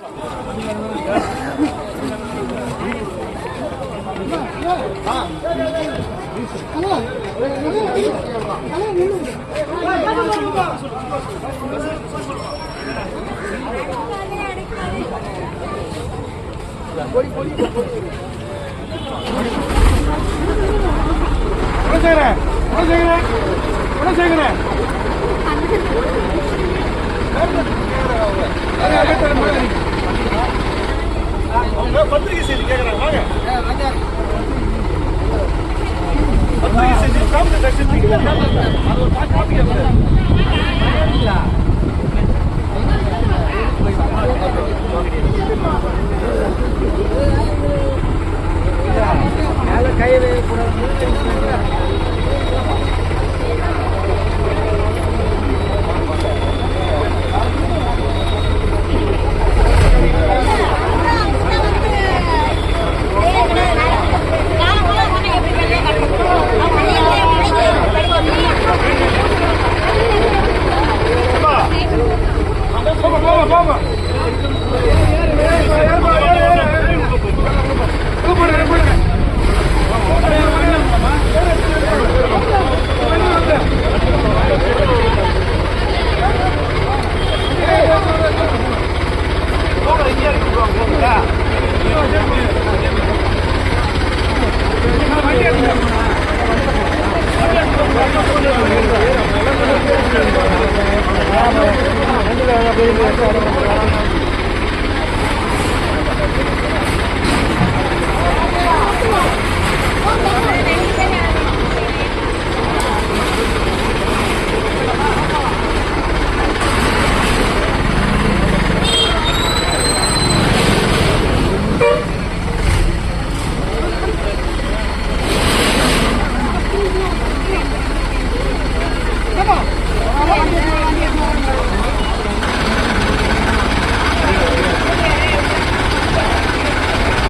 என்ன செய்கிறேன் என்ன செய்கிறேன் என்ன செய்கிறேன் லட்சத்துக்கு போமா போமா Thank you.